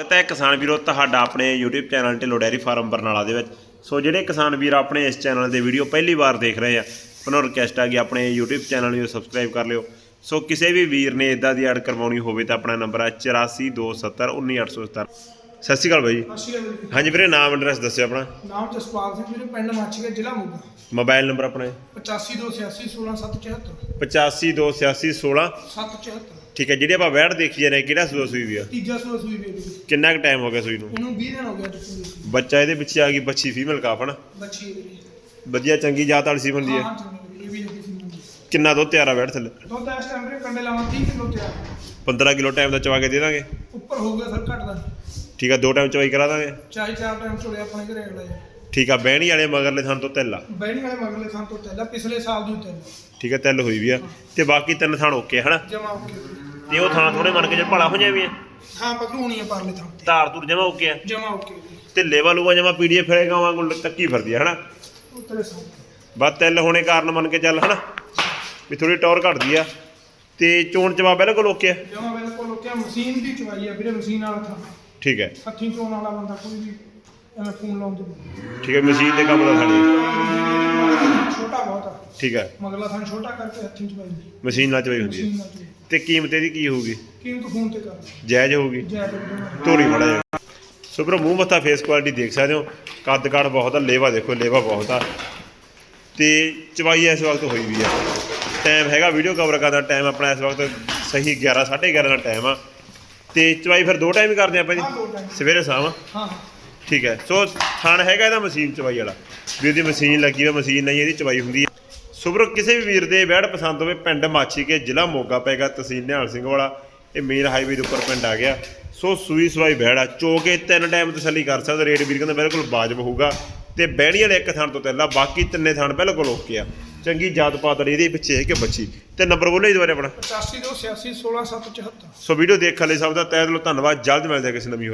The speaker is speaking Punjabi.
ਸਵਾਗਤ ਹੈ ਕਿਸਾਨ ਵੀਰੋ ਤੁਹਾਡਾ ਆਪਣੇ YouTube channel Dhillon dairy farm Barnala ਦੇ ਵਿੱਚ। ਸੋ ਜਿਹੜੇ ਕਿਸਾਨ ਵੀਰ ਆਪਣੇ ਇਸ ਚੈਨਲ ਦੇ ਵੀਡੀਓ ਪਹਿਲੀ ਵਾਰ ਦੇਖ ਰਹੇ ਆ ਉਹਨਾਂ ਨੂੰ ਰਿਕਵੈਸਟ ਆ ਕਿ ਆਪਣੇ YouTube ਚੈਨਲ ਨੂੰ ਸਬਸਕ੍ਰਾਈਬ ਕਰ ਲਿਓ। ਸੋ ਕਿਸੇ ਵੀ ਵੀਰ ਨੇ ਇਦਾਂ ਦੀ ਐਡ ਕਰਵਾਉਣੀ ਹੋਵੇ ਤਾਂ ਆਪਣਾ ਨੰਬਰ ਹੈ 8427191877 ਸਤਿ ਸ਼੍ਰੀ ਅਕਾਲ ਬਾਈ ਜੀ। ਸਤਿ ਸ਼੍ਰੀ ਅਕਾਲ ਜੀ। ਹਾਂਜੀ ਵੀਰੇ ਨਾਮ ਐਡਰੈਸ ਦੱਸਿਓ ਆਪਣਾ। ਨਾਮ ਜਸਪਾਲ ਸਿੰਘ ਵੀਰੇ ਪਿੰਡ ਮਾਛੀਆ ਜ਼ਿਲ੍ਹਾ ਮੋਗਾ। ਮੋਬਾਈਲ ਨੰਬਰ ਆਪਣਾ 8528816774 85288116 774 ਠੀਕ ਹੈ ਜਿਹੜੀ ਆਪਾਂ ਵੈੜ ਦੇਖੀ ਜਾਂਦੇ ਕਿਹੜਾ ਸੂਆ ਸੂਈ ਵੀ ਆ? ਤੀਜਾ ਸੂਆ ਸੂਈ ਬੇਬੀ ਕਿੰਨਾ ਕੁ ਟਾਈਮ ਹੋ ਗਿਆ ਸੂਈ ਨੂੰ? ਇਹਨੂੰ 20 ਦਿਨ ਹੋ ਗਿਆ ਬੱਚਾ ਇਹਦੇ ਵਿੱਚ ਆ ਗਈ ਬੱਚੀ ਫੀਮੇਲ ਕਾਫਨ ਬੱਚੀ ਹੈ ਵਧੀਆ ਚੰਗੀ ਜਾਤ ਵਾਲੀ ਸੀ ਹੁੰਦੀ ਹਾਂ ਹੈ ਹਾਂ ਚੰਗੀ ਇਹ ਵੀ ਸੀ ਕਿੰਨਾ ਦੁੱਧ ਤਿਆਰਾ ਬੈਠ ਥੱਲੇ? ਦੁੱਧ ਇਸ ਟਾਈਮ ਵੀਰੇ ਕੰਡੇ ਲਾਵਾਂ 30 ਕਿਲੋ ਤਿਆਰ। 15 ਕਿਲੋ ਟਾਈਮ ਦਾ ਚਵਾ ਕੇ ਦੇ ਦਾਂਗੇ। ਉੱਪਰ ਹੋਊਗਾ ਸਰ ਘਟਦਾ ਠੀਕ ਆ ਦੋ ਟਾਈਮ ਚਵਾਈ ਕਰਾ ਦਾਂਗੇ। ਚਾਹੇ ਚਾਰ ਟਾਈਮ ਚੋਲੇ ਆਪਣੇ ਘਰੇ ਅਗਲਾ ਜੀ ਠੀਕ ਆ ਬਹਿਣੀ ਵਾਲੇ ਮਗਰਲੇ ਥਣ ਤੋਂ ਤਿੱਲ ਆ। ਬੈਣੀ ਵਾਲੇ ਮਗਲੇ ਥਾਂ ਤੋਂ ਚੱਲਦਾ ਪਿਛਲੇ ਸਾਲ ਦੀ ਉੱਤੇ ਠੀਕ ਆ ਤਿੱਲ ਹੋਈ ਵੀ ਆ। ਤੇ ਬਾਕੀ ਤਿੰਨ ਥਣ ਓਕੇ ਹਨਾ? ਜਮਾ ਓਕੇ ਤੇ ਉਹ ਥਾਂ ਥੋੜੇ ਮੰਨ ਕੇ ਜੇ ਭਲਾ ਹੋ ਜਾਵੇ ਹਾਂ ਪਕੜੂਣੀ ਆ ਪਰਲੇ ਥਾਂ ਤੇ। ਧਾਰ ਧੁਰ ਜਮਾ ਓਕੇ ਆ। ਜਮਾ ਓਕੇ ਤੇ ਲੇਵਾ ਲੂਆ ਜਮਾ ਪੀਡੀਐਫ ਫੜੇਗਾ ਵਾਂਗੂ ਤੱਕੀ ਫਿਰਦੀ ਆ ਹਨਾ? ਉੱਤਲੇ ਸਾਹ ਬਸ ਤਿੱਲ ਹੋਣੇ ਕਾਰਨ ਮੰਨ ਕੇ ਚੱਲ ਹਨਾ? ਵੀ ਥੋੜੀ ਟੌਰ ਘਟਦੀ ਆ। ਤੇ ਚੋਣ ਚਵਾ ਬਿਲਕੁਲ ਓਕੇ ਆ। ਜਮਾ ਬਿਲਕੁਲ ਓਕੇ ਆ। ਮਸ਼ੀਨ ਦੀ ਚਵਾਈ ਆ ਵੀਰੇ ਮਸ਼ੀਨ ਵਾਲਾ ਥਾਂ। ਠੀਕ ਹੈ ਹੱਥੀਂ ਚੋਣ ਵਾਲਾ ਬੰਦਾ ਕੋਈ ਵੀ ਐਵੇਂ ਫੋਨ ਲਾਉਂਦੇ ਨਹੀਂ। ਠੀਕ ਹੈ ਮਸ਼ੀਨ ਦੇ ਕੰਮ ਦਾ ਥਾਣੀ ਛੋਟਾ ਬਹੁਤ ਆ। ਠੀਕ ਹੈ। ਮਗਲਾ ਥਾਂ ਛੋਟਾ ਕਰਕੇ ਹੱਥੀਂ ਚਵਾਈ ਦੀ ਮਸ਼ੀਨ ਨਾਲ ਚਵਾਈ ਹੁੰਦੀ ਮਸ਼ੀਨ ਹੈ ਨਾਲ ਚਵਾਈ ਤੇ ਕੀਮਤ ਇਹਦੀ ਕੀ ਹੋਊਗੀ? ਕੀਮਤ ਫੋਨ ਤੇ ਕਰ। ਜਾਇਜ਼ ਹੋਊਗੀ? ਜੈ ਬੇਬੇ ਧੋਰੀ ਮੜਾ ਜਾ ਸੋ ਵੀਰੋ ਮੂੰਹ ਮੱਥਾ ਫੇਸ ਕੁਆਲਿਟੀ ਦੇਖ ਸਕਦੇ ਹੋ। ਕੱਦ ਕਾਠ ਬਹੁਤ ਆ ਲੇਵਾ ਦੇਖੋ ਲੇਵਾ ਬਹੁਤ ਆ। ਤੇ ਚਵਾਈ ਇਸ ਵਕਤ ਹੋਈ ਵੀ ਆ। ਟਾਈਮ ਹੈਗਾ ਵੀਡੀਓ ਕਵਰ ਕਰਨ ਦਾ। ਟਾਈਮ ਆਪਣਾ ਇਸ ਵਕਤ ਸਹੀ 11 11:30 ਦਾ ਟਾਈਮ ਆ। ਤੇ ਚਵਾਈ ਫਿਰ ਦੋ ਟਾਈਮ ਹੀ ਕਰਦੇ ਆਪਾਂ ਹਾਂ, ਦੋ ਜੀ time। ਸਵੇਰੇ ਸ਼ਾਮ? ਹਾਂ ਹਾਂ। ਠੀਕ ਹੈ। ਸੋ ਥਣ ਹੈਗਾ ਇਹਦਾ ਮਸ਼ੀਨ ਚਵਾਈ ਵਾਲਾ। ਵੀ ਉਹਦੀ ਮਸ਼ੀਨ ਲੱਗੀ ਹੋਈ ਮਸ਼ੀਨ ਨਹੀਂ ਇਹਦੀ ਚਵਾਈ ਹੁੰਦੀ ਹੈ। ਸੋ ਵੀਰੋ ਕਿਸੇ ਵੀ ਵੀਰ ਦੇ ਵੈੜ ਪਸੰਦ ਹੋਵੇ ਪਿੰਡ ਮਾਛੀ ਕੇ ਜ਼ਿਲ੍ਹਾ ਮੋਗਾ ਪੈਗਾ ਤਹਿਸੀਲ ਨਿਹਾਲ ਸਿੰਘ ਵਾਲਾ। ਇਹ ਮੇਨ ਹਾਈਵੇ ਦੇ ਉੱਪਰ ਪਿੰਡ ਆ ਗਿਆ। ਸੋ ਸੂਈ ਸਵਾਈ ਵੈੜ ਆ। ਚੋ ਕੇ ਤਿੰਨ ਟਾਈਮ ਤਸੱਲੀ ਕਰ ਸਕਦਾ ਰੇਟ ਵੀਰ ਕਹਿੰਦਾ ਬਿਲਕੁਲ ਵਾਜਬ ਹੋਊਗਾ। ਤੇ ਬਹਿਣੀ ਵਾਲੇ ਇੱਕ ਥਣ ਤੋਂ ਤਿੱਲਾ ਬਾਕੀ ਤਿੰਨੇ ਥਣ ਬਿਲਕੁਲ ਓਕੇ ਆ। ਚੰਗੀ ਜਾਤ ਪਾਤ ਵਾਲੀ ਇਹਦੇ ਪਿੱਛੇ ਹੈ ਕਿ ਬੱਚੀ। ਤੇ ਨੰਬਰ ਬੋਲੋ ਜੀ ਦੁਬਾਰਾ ਆਪਣਾ। 85 286 16 774 ਸੋ ਵੀਡੀਓ ਦੇਖਣ ਲਈ ਸਭ ਦਾ ਤਹਿ ਦਿਲੋਂ ਧੰਨਵਾਦ। ਜਲਦ ਮਿਲਦੇ ਹਾਂ ਕਿਸੇ ਨਵੀਂ